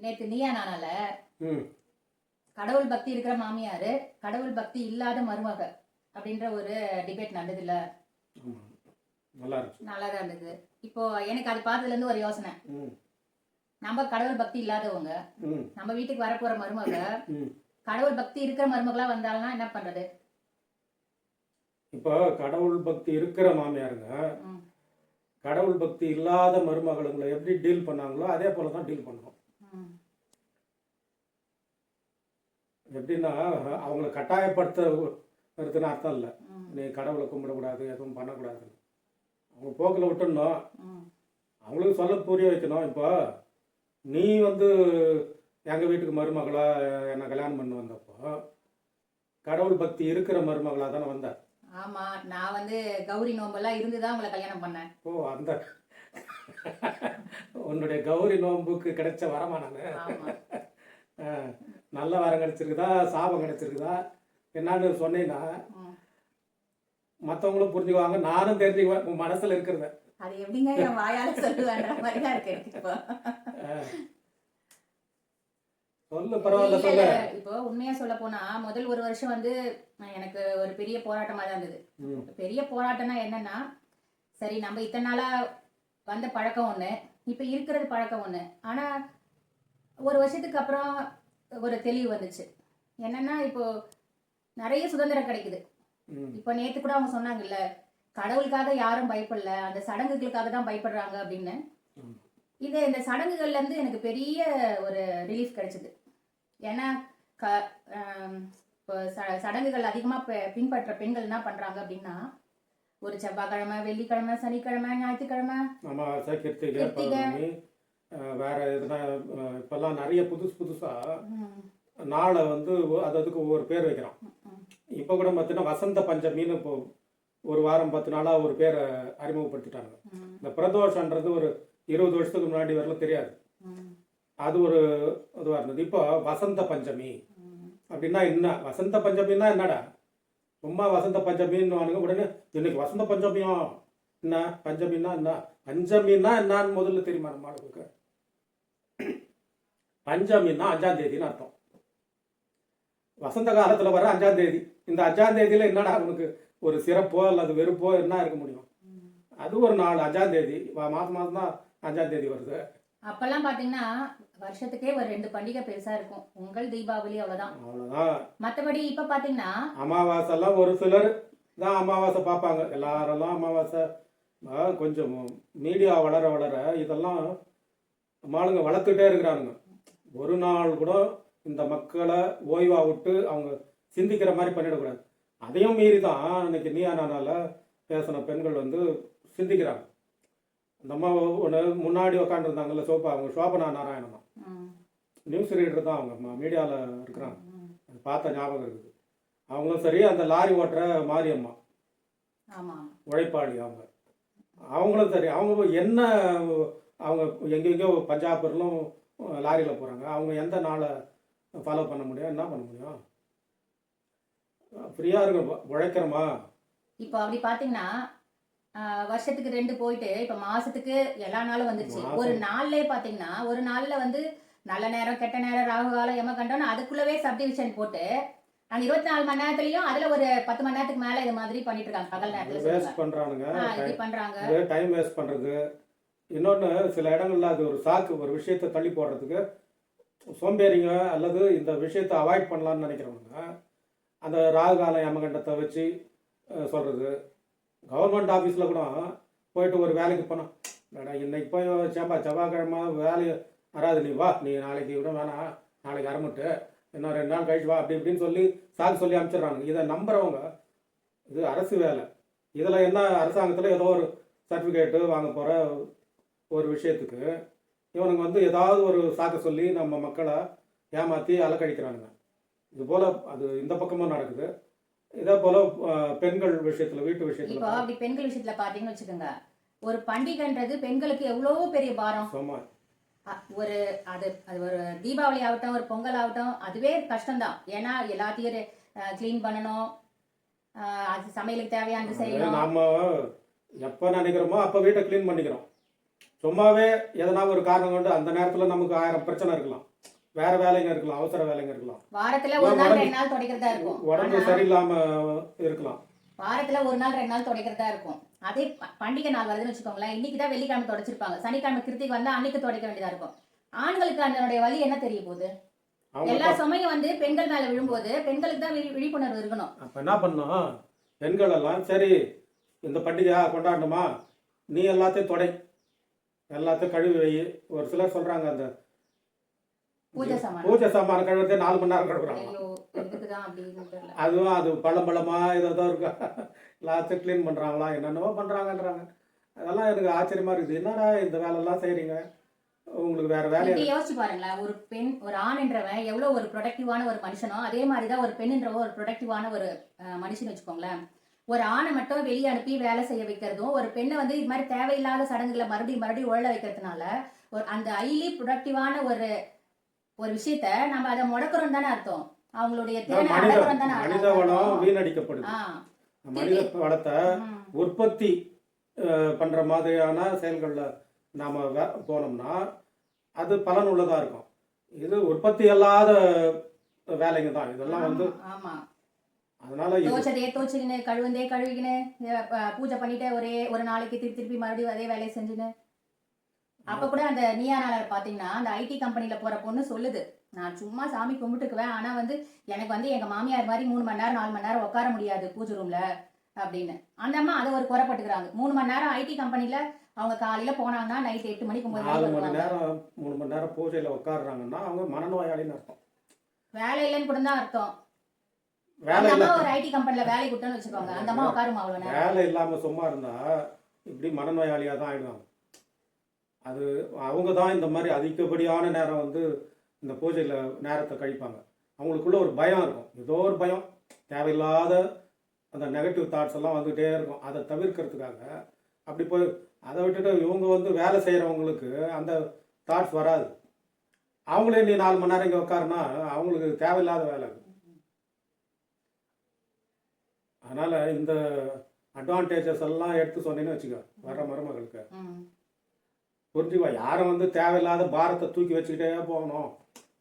நேத்து நீயா நானால ம். கடவுள் பக்தி இருக்கிற மாமியாரு கடவுள் பக்தி இல்லாத மருமக அப்படின்ற ஒரு டிபேட் நடந்ததுல ஆமாம் நல்லா தான் இருந்தது. இப்போ எனக்கு அது பார்த்ததுல இருந்து ஒரு யோசனை. ம். நம்ம கடவுள் பக்தி இல்லாதவங்க ம். நம்ம வீட்டுக்கு வரப்போற மருமக கடவுள் பக்தி இருக்கிற மருமகளா வந்தாலும் என்ன பண்றது? இப்போ கடவுள் பக்தி இருக்கிற மாமியாருங்க கடவுள் பக்தி இல்லாத மருமகளுங்களை எப்படி டீல் பண்ணாங்களோ அதே போல தான் டீல் பண்ணணும் ம், எப்படின்னா அவங்கள கட்டாயப்படுத்துறதுன்னு அர்த்தம் இல்லை. நீ கடவுளை கும்பிடக்கூடாது எதுவும் பண்ணக்கூடாது. அவங்க போக்கில் விட்டுடணும். அவங்களுக்கு சொல்ல புரிய வைக்கணும். இப்போ நீ வந்து எங்கள் வீட்டுக்கு மருமகளா என்னை கல்யாணம் பண்ணி வந்தப்போ கடவுள் பக்தி இருக்கிற மருமகளா தானே வந்த? ஆமா நான் வந்து கௌரி நோம்பெல்லாம் இருந்துதான் உங்களை கல்யாணம் பண்ணேன். ஓ அந்த உன்னுடைய கௌரி நோன்புக்கு கிடைச்ச வரமா நான்? நல்ல வரம் கிடைச்சிருக்குதா? சாபம் கிடைச்சிருக்குதா? என்னன்னு சொன்னீங்கன்னா ம். மற்றவங்களும் புரிஞ்சுக்குவாங்க. நானும் தெரிஞ்சுக்குவேன். உன் மனசில் இருக்கிறத. அது எப்படிங்க என் வாயால சொல்லுவேன்ற மாதிரி தான் இருக்கு எனக்கு இப்போ. சொல்லு பரவாயில்ல சொல்லு. இப்போ உண்மையா சொல்ல போனா முதல் ஒரு வருஷம் வந்து எனக்கு ஒரு பெரிய போராட்டமா தான் இருந்தது. பெரிய போராட்டம்னா என்னன்னா சரி நம்ம இத்தனை நாளா வந்த பழக்கம் ஒண்ணு இப்ப இருக்கிறது பழக்கம் ஒண்ணு. ஆனா ஒரு வருஷத்துக்கு அப்புறம் ஒரு தெளிவு வந்துச்சு. என்னன்னா இப்போ நிறைய சுதந்திரம் கிடைக்குது. இப்போ நேத்து கூட அவங்க சொன்னாங்கல்ல கடவுளுக்காக யாரும் பயப்படல அந்த சடங்குகளுக்காக தான் பயப்படுறாங்க அப்படின்னு. இது இந்த சடங்குகள்ல இருந்து எனக்கு பெரிய ஒரு ரிலீஃப் கிடைச்சது. ஏன்னா க இப்போ ச- சடங்குகள் அதிகமா பெ- பின்பற்ற பெண்கள் என்ன பண்றாங்க அப்படின்னா ஒரு செவ்வாய்க்கிழமை வெள்ளிக்கிழமை சனிக்கிழமை ஞாயிற்றுக்கிழமை அமாவாசை கிருத்திகை. பௌர்ணமி வேற எதுனா இப்பெல்லாம் நிறைய புதுசு புதுசா நாளை வந்து அது அதுக்கு ஒவ்வொரு பேர் வைக்கிறான் ம், இப்போ கூட பார்த்தீங்கன்னா வசந்த பஞ்சமின்னு இப்போ ஒரு வாரம் பத்து நாளா ஒரு பேரை அறிமுகப்படுத்திட்டாங்க. இந்த பிரதோஷன்றது ஒரு இருபது வருஷத்துக்கு முன்னாடி வரலாம் தெரியாது. அது ஒரு இதுவாக இருந்தது. இப்போ வசந்த பஞ்சமி. அப்படின்னா என்ன? வசந்த பஞ்சமின்னா என்னடா? சும்மா வசந்த பஞ்சமின்னு உடனே இன்னைக்கு வசந்த பஞ்சமியும் என்ன? பஞ்சமின்னா என்ன? பஞ்சமின்னா என்னன்னு முதல்ல தெரியுமா நம்ம ஆளுக்கு பஞ்சமின்னா அஞ்சாம் தேதின்னு அர்த்தம். வசந்த காலத்துல வர அஞ்சாம் தேதி. இந்த அஞ்சாம் தேதியில என்னடா உனக்கு ஒரு சிறப்போ அல்லது வெறுப்போ என்ன இருக்க முடியும்? அது ஒரு நாள் அஞ்சாம் தேதி. மாசம் மாசம் தான் அஞ்சாம் தேதி வருது. அப்பெல்லாம் பாத்தீங்கன்னா வருஷத்துக்கே ஒரு ரெண்டு பண்டிகை பெருசா இருக்கும். பொங்கல் தீபாவளி அவ்வளவுதான். அவ்வளவுதான். மத்தபடி இப்ப பாத்தீங்கன்னா அமாவாசைலாம் ஒரு சிலர் தான் அமாவாசை பார்ப்பாங்க. எல்லாரெல்லாம் அமாவாசை கொஞ்சம் மீடியா வளர வளர இதெல்லாம் மாளுங்க வளர்த்துட்டே இருக்கிறானுங்க. ஒரு நாள் கூட இந்த மக்களை ஓய்வா விட்டு அவங்க சிந்திக்கிற மாதிரி பண்ணிடக்கூடாது. அதையும் மீறி தான் இன்னைக்கு நீயா நானால பேசின பெண்கள் வந்து சிந்திக்கிறாங்க. நம்ம ஒன்று முன்னாடி உக்காந்துருந்தாங்கல்ல சோபா அவங்க சோபனா நாராயணன் தான் ம், நியூஸ் ரீடர் தான் அவங்க மீடியாவில் இருக்கிறாங்க. அது பார்த்த ஞாபகம் இருக்குது. அவங்களும் சரி அந்த லாரி ஓட்டுற மாரியம்மா. உழைப்பாளி அவங்க. அவங்களும் சரி அவங்க என்ன அவங்க எங்கெங்கேயோ பஞ்சாபர்லும் லாரியில் போகிறாங்க அவங்க எந்த நாளை ஃபாலோ பண்ண முடியும்? என்ன பண்ண முடியும்? ஃப்ரீயாக இருக்க உழைக்கிறோமா இப்போ அப்படி பாத்தீங்கன்னா ஆஹ், வருஷத்துக்கு ரெண்டு போயிட்டு இப்ப மாசத்துக்கு எல்லா நாளும் வந்துருச்சு. ஒரு நாள்லயே பாத்தீங்கன்னா ஒரு நாள்ல வந்து நல்ல நேரம் கெட்ட நேரம் ராகு காலம் யம கண்டம் அதுக்குள்ளவே சப்டிவிஷன் போட்டு அந்த இருபத்தி நாலு மணி நேரத்துலயும் அதுல ஒரு பத்து மணி நேரத்துக்கு மேல இது மாதிரி பண்ணிட்டு இருக்காங்க பகல் நேரத்துல வேஸ்ட் ஆஹ், இப்படி பண்றாங்க. டைம் வேஸ்ட் பண்ணுறது இன்னொன்று சில இடங்கள்ல அது ஒரு சாக்கு ஒரு விஷயத்தை தள்ளி போடுறதுக்கு சோம்பேறிங்க அல்லது இந்த விஷயத்தை அவாய்ட் பண்ணலாம்னு நினைக்கிறவங்க அந்த ராகுகால யமகண்டத்தை வச்சு சொல்கிறது கவர்மெண்ட் ஆஃபீஸில் கூட போயிட்டு ஒரு வேலைக்கு போனோம் மேடம் இன்னைக்கு போய் சேம்பா செவ்வாய்க்கிழமை வேலையை வராது நீ வா நீ நாளைக்கு விட வேணாம் நாளைக்கு அரமுட்டு இன்னும் ரெண்டு நாள் கழிச்சு வா அப்படி இப்படின்னு சொல்லி சாக்கு சொல்லி அனுப்பிச்சிடுறாங்க. இதை நம்புறவங்க இது அரசு வேலை. இதில் என்ன அரசாங்கத்தில் ஏதோ ஒரு சர்டிஃபிகேட்டு வாங்க போகிற ஒரு விஷயத்துக்கு இவனுங்க வந்து ஏதாவது ஒரு சாக்க சொல்லி நம்ம மக்களை ஏமாற்றி அலக்கழிக்கிறானுங்க. இது போல் அது இந்த பக்கமும் நடக்குது. இதே போல் பெண்கள் விஷயத்தில் வீட்டு இப்போ விஷயத்தில் அப்படி பெண்கள் விஷயத்துல பாத்தீங்கன்னு வச்சுக்கோங்க ஒரு பண்டிகைன்றது பெண்களுக்கு எவ்வளவோ பெரிய பாரம்? அ- ஒரு அது அது ஒரு தீபாவளி ஆகட்டும் ஒரு பொங்கல் ஆகட்டும் அதுவே கஷ்டம்தான். ஏன்னா எல்லாத்தையும் க்ளீன் பண்ணணும். அது சமையலுக்கு தேவையானது செய்யணும். நாம எப்போ நினைக்கிறோமோ அப்போ வீட்டை க்ளீன் பண்ணிக்கிறோம். சும்மாவே எதனா ஒரு காரணம் கொண்டு அந்த நேரத்தில் நமக்கு ஆயிரம் பிரச்சனை இருக்கலாம். வேற வேலைங்க இருக்கலாம் அவசர வேலைங்க இருக்கலாம். வாரத்துல ஒரு நாள் ரெண்டு நாள் துடைக்கிறதா இருக்கும். உடம்பு சரியில்லாம இருக்கலாம். வாரத்துல ஒரு நாள் ரெண்டு நாள் துடைக்கிறதா இருக்கும். அதே பண்டிகை நாள் வருதுன்னு வச்சுக்கோங்களேன் இன்னைக்கு தான் வெள்ளிக்கிழமை துடைச்சிருப்பாங்க. சனிக்கிழமை கிருத்திக்கு வந்தா அன்னைக்கு துடைக்க வேண்டியதா இருக்கும். ஆண்களுக்கு அதனுடைய வழி என்ன தெரிய போகுது? எல்லா சுமையும் வந்து பெண்கள் மேல விழும்போது பெண்களுக்கு தான் விழி- விழிப்புணர்வு இருக்கணும். அப்போ என்ன பண்ணோம் பெண்கள் எல்லாம் சரி இந்த பண்டிகையா கொண்டாடணுமா? நீ எல்லாத்தையும் தொடை. எல்லாத்தையும் கழுவி வை. ஒரு சிலர் சொல்றாங்க அந்த பூஜை சாமான். கழுவுறதே நாலு மணி நேரம் கழுவுறாங்க அதுவும் அது பழம் பழமா ஏதோ இருக்கா. எல்லாத்தையும் க்ளீன் பண்றாங்களா என்னென்னவோ பண்றாங்கன்றாங்க. அதெல்லாம் எனக்கு ஆச்சரியமா இருக்குது. என்னடா இந்த வேலையெல்லாம் செய்றீங்க? உங்களுக்கு வேற வேலை யோசிச்சு பாருங்களேன். ஒரு பெண் ஒரு ஆண்ன்றவன் எவ்வளவு ஒரு ப்ரொடக்டிவான ஒரு மனுஷனோ அதே மாதிரிதான் ஒரு பெண்ணுன்றவ ஒரு ப்ரொடக்டிவான ஒரு மனுஷன் வச்சுக்கோங்களேன். ஒரு ஆணை மட்டும் வெளியே அனுப்பி வேலை செய்ய வைக்கிறதும் ஒரு பெண்ணை வந்து இது மாதிரி தேவையில்லாத சடங்குகளை மறுபடியும் மறுபடியும் உழல வைக்கிறதுனால ஒரு அந்த ஹைலி ப்ரொடக்டிவான ஒரு ஒரு விஷயத்த நம்ம அதை முடக்குறோம் தானே அர்த்தம். அவங்களுடைய திறனை அடக்குறோம் தானே மனித வளம் அர்த்தம். வீணடிக்கப்படுது மனித வளத்தை. உற்பத்தி பண்ற மாதிரியான செயல்களில் நாம போனோம்னா அது பலனுள்ளதா இருக்கும். இது உற்பத்தி அல்லாத வேலைங்க தான். இதெல்லாம் வந்து ஆமா அதனால தோச்சதே தோச்சுக்கின்னு கழுவுந்தே ப- பூஜை பண்ணிட்டு ஒரே ஒரு நாளைக்கு திருப்பி திருப்பி மறுபடியும் அதே வேலையை செஞ்சுன்னு அப்ப கூட அந்த நீயா நாளர் பாத்தீங்கன்னா அந்த ஐடி கம்பெனில போற பொண்ணு சொல்லுது நான் சும்மா சாமி கும்பிட்டுக்குவேன் ஆனா வந்து எனக்கு வந்து எங்க மாமியார் மாதிரி மூணு மணி நேரம் நாலு மணி நேரம் உட்கார முடியாது பூஜை ரூம்ல அப்படின்னு. அந்த அம்மா அதை ஒரு குறைப்பட்டுக்கிறாங்க மூணு மணி நேரம் ஐடி கம்பெனில அவங்க காலையில போனாங்கன்னா நைட் எட்டு மணிக்கு ஒன்பது நாலு மணி நேரம் மூணு மணி நேரம் பூஜையில உட்காடுறாங்கன்னா அவங்க மனநோயாளின்னு அர்த்தம். வேலை இல்லைன்னு கூட தான் அர்த்தம். ஒரு ஐடி கம்பெனில வேலை கொடுத்தோன்னு வச்சுக்கோங்க. அந்த அம்மா உட்காருமா அவ்வளவு வேலை இல்லாம சும்மா இருந்தா இப்படி மனநோயாளியா தான் ஆயிடுவாங்க. அது அவங்க தான் இந்த மாதிரி அதிகப்படியான நேரம் வந்து இந்த பூஜையில் நேரத்தை கழிப்பாங்க. அவங்களுக்குள்ள ஒரு பயம் இருக்கும். ஏதோ ஒரு பயம். தேவையில்லாத அந்த நெகட்டிவ் தாட்ஸ் எல்லாம் வந்துகிட்டே இருக்கும். அதை தவிர்க்கிறதுக்காக அப்படி போய் அதை விட்டுட்டு இவங்க வந்து வேலை செய்கிறவங்களுக்கு அந்த தாட்ஸ் வராது. அவங்களே நீ நாலு மணி நேரம் இங்கே உட்காருனா அவங்களுக்கு தேவையில்லாத வேலை அதனால் அதனால இந்த அட்வான்டேஜஸ் எல்லாம் எடுத்து சொன்னேன்னு வச்சுக்கோ வர மருமகளுக்கு. ம். புரிஞ்சுக்குவா யாரும் வந்து தேவையில்லாத பாரத்தை தூக்கி வச்சுக்கிட்டே போகணும்.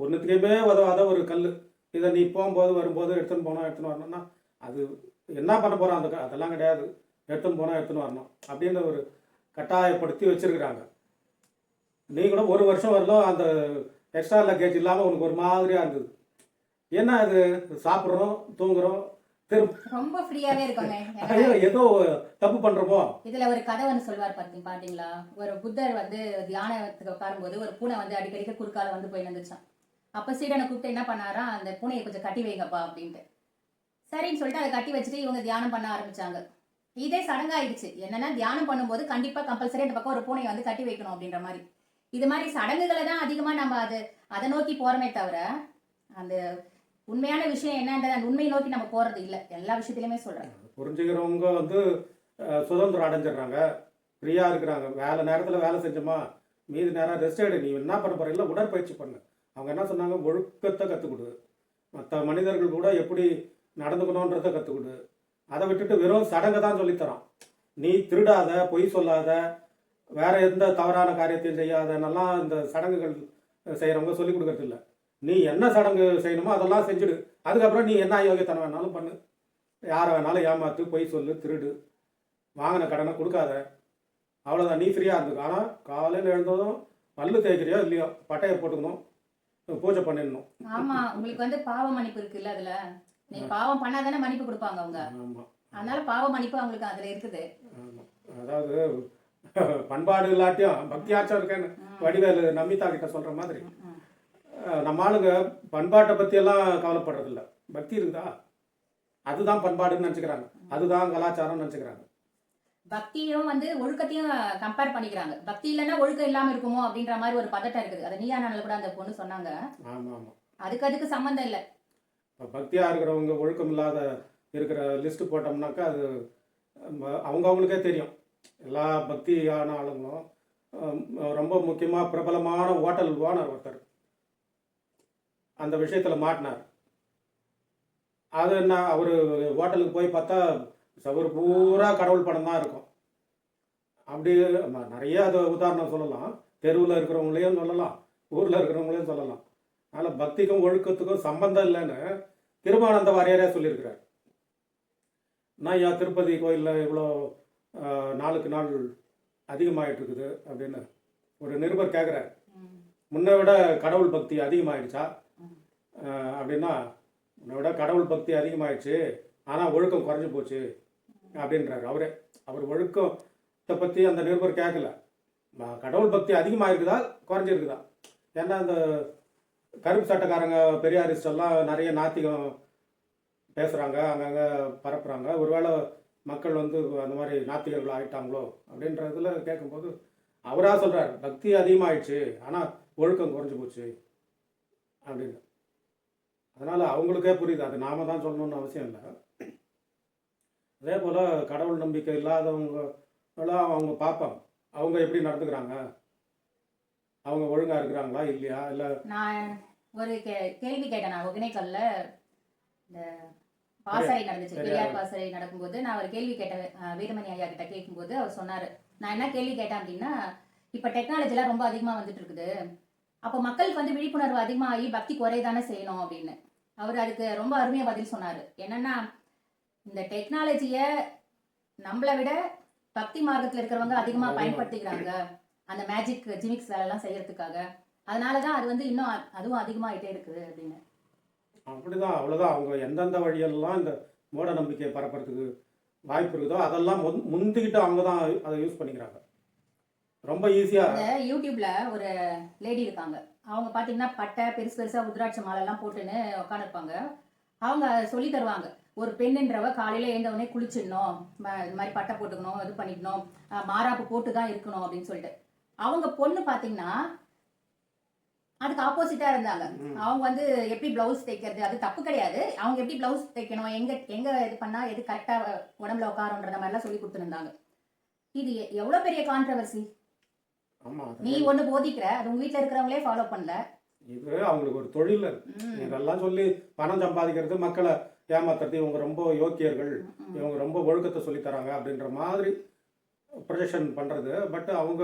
ஒன்றுத்துக்குமே உதவாத ஒரு கல் இதை நீ போகும்போது வரும்போது எடுத்துன்னு போனோம் எடுத்துன்னு வரணும்னா அது என்ன பண்ண போகிறோம் அந்த க- அதெல்லாம் கிடையாது. எடுத்துன்னு போனால் எடுத்துன்னு வரணும். அப்படின்ற ஒரு கட்டாயப்படுத்தி வச்சிருக்கிறாங்க. நீ கூட ஒரு வருஷம் வரலும் அந்த எக்ஸ்ட்ரா லக்கேஜ் இல்லாமல் உனக்கு ஒரு மாதிரியாக இருந்தது. என்ன அது? சாப்பிட்றோம் தூங்குறோம் ரொம்ப ஃப்ரீயாவே இருக்கோங்க. ஐயோ ஏதோ தப்பு பண்ணுறோமோ இதுல ஒரு கதை வந்து சொல்வார் பாத்தீங்க பாத்தீங்களா? ஒரு புத்தர் வந்து தியானத்துக்கு உட்காரும்போது ஒரு பூனை வந்து அடிக்கடிக்க குறுக்கால வந்து போய் நின்றுச்சான் அப்ப சீடனை கூப்பிட்டு என்ன பண்ணாரா அந்த பூனையை கொஞ்சம் கட்டி வைங்கப்பா அப்படின்ட்டு. சரின்னு சொல்லிட்டு அதை கட்டி வச்சுட்டு இவங்க தியானம் பண்ண ஆரம்பிச்சாங்க. இதே சடங்காயிடுச்சு. என்னன்னா தியானம் பண்ணும்போது கண்டிப்பா கம்பல்சரி அந்த பக்கம் ஒரு பூனையை வந்து கட்டி வைக்கணும் அப்படின்ற மாதிரி. இது மாதிரி சடங்குகளை தான் அதிகமா நம்ம அது அதை நோக்கி போறோமே தவிர அந்த உண்மையான விஷயம் என்னன்றது அந்த உண்மையை நோக்கி நம்ம போறது இல்ல. எல்லா விஷயத்திலுமே சொல்றேன். புரிஞ்சுக்கிறவங்க வந்து சுதந்திரம் அடைஞ்சிடுறாங்க. ஃப்ரீயாக இருக்கிறாங்க. வேலை நேரத்தில் வேலை செஞ்சோமா? மீதி நேரம் ரெஸ்ட் எடு. நீ என்ன பண்ண போற? இல்லை உடற்பயிற்சி பண்ணு. அவங்க என்ன சொன்னாங்க? ஒழுக்கத்தை கற்றுக் கொடு மற்ற மனிதர்கள் கூட எப்படி நடந்துக்கணுன்றத கற்றுக் கொடு அதை விட்டுட்டு வெறும் சடங்கை தான் சொல்லித்தரோம் நீ திருடாத பொய் சொல்லாத வேற எந்த தவறான காரியத்தையும் செய்யாதன்னெல்லாம் இந்த சடங்குகள் செய்கிறவங்க சொல்லி கொடுக்கறது இல்லை நீ என்ன சடங்கு செய்யணுமோ அதெல்லாம் செஞ்சுடு. அதுக்கப்புறம் நீ என்ன யோகியத்தனம் வேணாலும் பண்ணு. யாரை வேணாலும் ஏமாத்து பொய் சொல்லு திருடு. வாங்கின கடனை கொடுக்காத. அவ்வளோதான் நீ ஃப்ரீயாக இருந்துக்க. ஆனால் காலையில் எழுந்ததும் பல்லு தேய்க்கிறியோ இல்லையோ பட்டையை போட்டுக்கணும். பூஜை பண்ணிடணும். ஆமா. உங்களுக்கு வந்து பாவ மன்னிப்பு இருக்குல்ல அதுல? நீங்க பாவம் பண்ணாதானே மன்னிப்பு கொடுப்பாங்க அவங்க? அதனால பாவ மன்னிப்பு அவங்களுக்கு அதுல இருக்குது. அதாவது பண்பாடு இல்லாட்டியும் பக்தியாச்சும் இருக்கேன்னு வடிவேலு நமிதா கிட்ட சொல்கிற மாதிரி. நம்ம ஆளுங்க பண்பாட்டை பற்றியெல்லாம் கவலைப்படுறதில்ல. பக்தி இருக்குதா? அதுதான் பண்பாடுன்னு நினச்சிக்கிறாங்க. அதுதான் கலாச்சாரம்னு நினச்சிக்கிறாங்க. பக்தியும் வந்து ஒழுக்கத்தையும் கம்பேர் பண்ணிக்கிறாங்க. பக்தி இல்லைன்னா ஒழுக்கம் இல்லாம இருக்குமோ அப்படின்ற மாதிரி ஒரு பதட்டம் இருக்குது. அது நீயா நாளில் கூட அந்த பொண்ணு சொன்னாங்க. அதுக்கு அதுக்கு சம்மந்தம் இல்ல. இப்போ பக்தியாக இருக்கிறவங்க ஒழுக்கம் இல்லாத இருக்கிற லிஸ்ட் போட்டோம்னாக்கா அது அவங்க அவங்களுக்கே தெரியும். எல்லா பக்தியான ஆளுங்களும் ரொம்ப முக்கியமாக பிரபலமான ஹோட்டல் ஓனர் ஒருத்தர். அந்த விஷயத்தில் மாட்டினார். அது என்ன அவர் ஹோட்டலுக்கு போய் பார்த்தா சவர் பூரா கடவுள் படம் தான் இருக்கும். அப்படி நிறைய அது உதாரணம் சொல்லலாம். தெருவில் இருக்கிறவங்களையும் சொல்லலாம். ஊரில் இருக்கிறவங்களையும் சொல்லலாம். அதனால் பக்திக்கும் ஒழுக்கத்துக்கும் சம்பந்தம் இல்லைன்னு திருமானந்த வாரியாரே சொல்லியிருக்கிறார். நான் ஏன் திருப்பதி கோயிலில் இவ்வளோ நாளுக்கு நாள் அதிகமாயிட்டு இருக்குது அப்படின்னு ஒரு நிருபர் கேட்குறாரு. முன்னை விட கடவுள் பக்தி. ஆஹ், அப்படின்னா முன்னை விட கடவுள் பக்தி அதிகமாகிடுச்சு ஆனால் ஒழுக்கம் குறைஞ்சி போச்சு. அப்படின்றாரு. அவரே அவர் ஒழுக்கத்தை பற்றி அந்த நிருபர் கேட்கல. கடவுள் பக்தி அதிகமாயிருக்குதா? குறைஞ்சிருக்குதா? ஏன்னா அந்த கருப்பு சட்டக்காரங்க பெரியாரிஸ்டெல்லாம் நிறைய நாத்திகம் பேசுகிறாங்க அங்கங்கே பரப்புகிறாங்க ஒருவேளை மக்கள் வந்து அந்த மாதிரி நாத்திகர்கள் ஆகிட்டாங்களோ அப்படின்றதுல கேட்கும்போது அவராக சொல்கிறார் பக்தி அதிகமாகிடுச்சு ஆனால் ஒழுக்கம் குறைஞ்சி போச்சு. அப்படின்னு அதனால் அவங்களுக்கே புரியுது. அது நாம தான் சொல்லணும்னு அவசியம் இல்லை. அதே போல் கடவுள் நம்பிக்கை இல்லாதவங்க எல்லாம் அவங்க பார்ப்பாங்க அவங்க எப்படி நடந்துக்கிறாங்க? அவங்க ஒழுங்காக இருக்கிறாங்களா? இல்லையா? இல்லை நான் ஒரு கே கேள்வி கேட்டேன் நான் ஒகேனக்கல்ல. இந்த பாசறை நடந்துச்சு. பெரியார். பாசறை நடக்கும்போது நான் ஒரு கேள்வி கேட்டேன் வீரமணி ஐயா கிட்ட கேட்கும்போது அவர் சொன்னாரு. நான் என்ன கேள்வி கேட்டேன் அப்படின்னா இப்ப டெக்னாலஜி எல்லாம் ரொம்ப அதிகமா வந்துட்டு இருக்குது. அப்போ மக்களுக்கு வந்து விழிப்புணர்வு அதிகமாகி பக்தி குறையதானே செய்யணும் அப்படின்னு. அவர் அதுக்கு ரொம்ப அருமையா பதில் சொன்னாரு. என்னன்னா இந்த டெக்னாலஜிய நம்மளை விட பக்தி மார்க்கத்துல இருக்கிறவங்க அதிகமா அதிகமா. பயன்படுத்திக்கிறாங்க. அந்த மேஜிக் ஜிமிக்ஸ் வேலைலாம் செய்யறதுக்காக. அதனாலதான் அது வந்து இன்னும் அதுவும் அதிகமாயிட்டே இருக்குது அப்படின்னு. அப்படிதான் அவ்வளோதான் அவங்க எந்தெந்த வழியெல்லாம் இந்த மூட நம்பிக்கையை பரப்புறதுக்கு வாய்ப்பு இருக்குதோ அதெல்லாம் முந்திக்கிட்டு அவங்க தான் அதை யூஸ் பண்ணிக்கிறாங்க. ரொம்ப இந்த யூடியூப்ல ஒரு லேடி இருக்காங்க. அவங்க பாத்தீங்கன்னா பட்டை பெருசு பெருசா உத்ராட்ச மாலை எல்லாம் போட்டுன்னு உட்காந்துருப்பாங்க அவங்க சொல்லி தருவாங்க. ஒரு பெண்ணுன்றவ காலையில எழுந்தவொடனே குளிச்சிடணும். இந்த மாதிரி பட்டை போட்டுக்கணும் இது பண்ணிக்கணும். மாறாப்பு போட்டு தான் இருக்கணும் அப்படின்னு சொல்லிட்டு. அவங்க பொண்ணு பாத்தீங்கன்னா அதுக்கு ஆப்போசிட்டா இருந்தாங்க. அவங்க வந்து எப்படி பிளவுஸ் தைக்கிறது? அது தப்பு கிடையாது. அவங்க எப்படி பிளவுஸ் தைக்கணும்? எங்க எங்க இது பண்ணா எது கரெக்டா உடம்புல உட்காருன்றத மாதிரிலாம் சொல்லி கொடுத்துருந்தாங்க. இது எவ்வளவு பெரிய கான்ட்ரவர்சி நீ ஒண்ணு போதிக்கிற அது உங்க வீட்ல இருக்கிறவங்களே ஃபாலோ பண்ணல. இது அவங்களுக்கு ஒரு தொழில் இதெல்லாம் சொல்லி பணம் சம்பாதிக்கிறது மக்களை ஏமாத்துறது இவங்க ரொம்ப யோக்கியர்கள் இவங்க ரொம்ப ஒழுக்கத்தை சொல்லித் தராங்க அப்படின்ற மாதிரி ப்ரொஜெக்ஷன் பண்ணுறது பட் அவங்க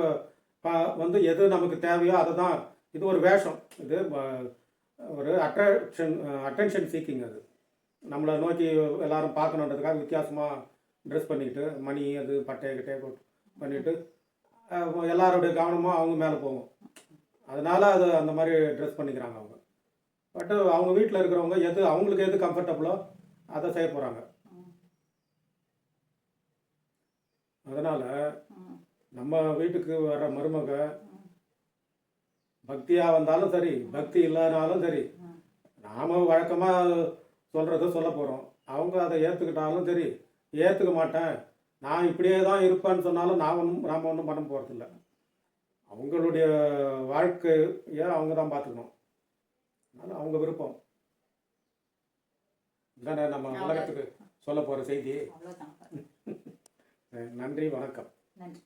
வந்து எது நமக்கு தேவையோ அதை தான் இது ஒரு வேஷம். இது ஒரு அட்ராக்ஷன் அட்டென்ஷன் சீக்கிங் அது. நம்மளை நோக்கி எல்லாரும் பார்க்கணுன்றதுக்காக வித்தியாசமாக ட்ரெஸ் பண்ணிக்கிட்டு மணி அது பட்டை கிட்டே பண்ணிட்டு எல்லாருடைய கவனமும் அவங்க மேலே போகும். அதனால அது அந்த மாதிரி ட்ரெஸ் பண்ணிக்கிறாங்க அவங்க. பட்டு அவங்க வீட்டில் இருக்கிறவங்க எது அவங்களுக்கு எது கம்ஃபர்டபுளோ அதை செய்ய போகிறாங்க அதனால் நம்ம வீட்டுக்கு வர மருமக பக்தியாக வந்தாலும் சரி பக்தி இல்லைனாலும் சரி நாம் நாம சொல்கிறத சொல்ல போகிறோம் அவங்க அதை ஏற்றுக்கிட்டாலும் சரி ஏற்றுக்க மாட்டேன். நான் இப்படியே தான் இருப்பேன்னு சொன்னாலும் நான் ஒன்றும் நாம ஒன்றும் பண்ண போறதில்ல. அவங்களுடைய வாழ்க்கையை அவங்க தான் பார்த்துக்கணும். அதனால அவங்க விருப்பம். இதானே நம்ம உலகத்துக்கு சொல்ல போற செய்தி. நன்றி வணக்கம். நன்றி.